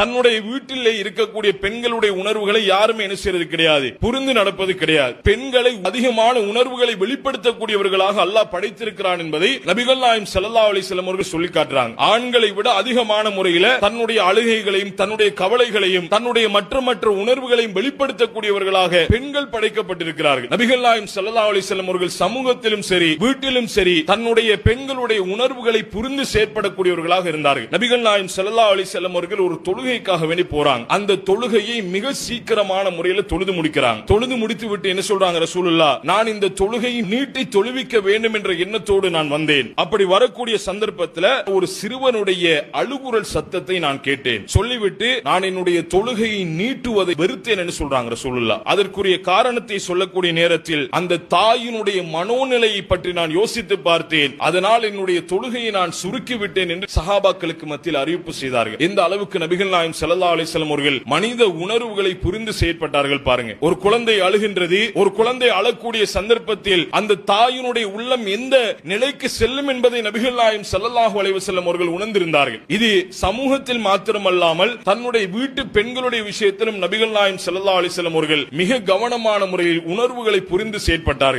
தன்னுடைய வீட்டிலே இருக்கக்கூடிய பெண்களுடைய உணர்வுகளை யாருமே என்ன செய்யறது கிடையாது. புரிந்து நடப்பது கிடையாது. பெண்களை அதிகமான உணர்வுகளை வெளிப்படுத்தக்கூடியவர்களாக அல்லாஹ் படைத்திருக்கிறான் என்பதை நபிகள் நாயம் செல்லல்லாளி செல்லம் அவர்கள் சொல்லி காட்டுறாங்க. ஆண்களை விட அதிகமான முறையில தன்னுடைய அழுகைகளையும் தன்னுடைய கவலைகளையும் தன்னுடைய மற்ற மற்ற உணர்வுகளையும் வெளிப்படுத்தக்கூடியவர்களாக பெண்கள் படைக்கப்பட்டிருக்கிறார்கள். நபிகள் நாயம் செல்லல்லாவலி செல்லம் அவர்கள் சமூகத்திலும் சரி வீட்டிலும் சரி தன்னுடைய பெண்களுடைய உணர்வுகளை புரிந்து செயற்படக்கூடியவர்களாக இருந்தார்கள். நபிகள் நாயம் செல்லல்லாலி செல்லம் அவர்கள் ஒரு தொழுகைக்காக வேண்டி போறாங்க. அந்த தொழுகையை மிக சீக்கிரமான முறையில் தொழுது முடிக்கிறாங்க. தொழுது முடித்து விட்டு என்ன சொல்றாங்க ரசூலுல்லா நான் இந்த தொழுகையை நீட்டி தொழுவிக்க வேண்டும் என்ற எண்ணத்தோடு நான் வந்தேன். அப்படி வரக்கூடிய சந்தர்ப்பத்தில் ஒரு சிறுவனுடைய அழுகுரல் சத்தத்தை நான் கேட்டேன். சொல்லிவிட்டு நான் என்னுடைய தொழுகையை நீட்டுவதை வெறுத்தேன் என்று சொல்றாங்க ரசூலுல்லா அதற்குரிய காரணத்தை சொல்லக்கூடிய நேரத்தில் அந்த தாயினுடைய மனோநிலையை பற்றி நான் யோசித்து பார்த்தேன். அதனால் என்னுடைய தொழுகையை நான் சுருக்கி விட்டேன் என்று சஹாபாக்களுக்கு மத்தியில் அறிவிப்பு செய்தார்கள். எந்த அளவுக்கு நபிகள் நாயம் செல்லல்லா அலைஹி அவர்கள் மனித உணர்வுகளை புரிந்து செயற்பட்டார்கள் பாருங்க. ஒரு குழந்தை அழுகின்றது ஒரு குழந்தை அழக்கூடிய சந்தர்ப்பத்தில் அந்த தாயினுடைய உள்ளம் எந்த நிலைக்கு செல்லும் என்பதை நபிகள் நாயம் செல்லல்லாஹு அலைவசல்லம் அவர்கள் உணர்ந்திருந்தார்கள். இது சமூகத்தில் மாத்திரமல்லாமல் தன்னுடைய வீட்டு பெண்களுடைய விஷயத்திலும் நபிகள் நாயம் செல்லல்லா அலிசல்லம் அவர்கள் மிக கவனமான முறையில் உணர்வுகளை புரிந்து செயற்பட்டார்கள்.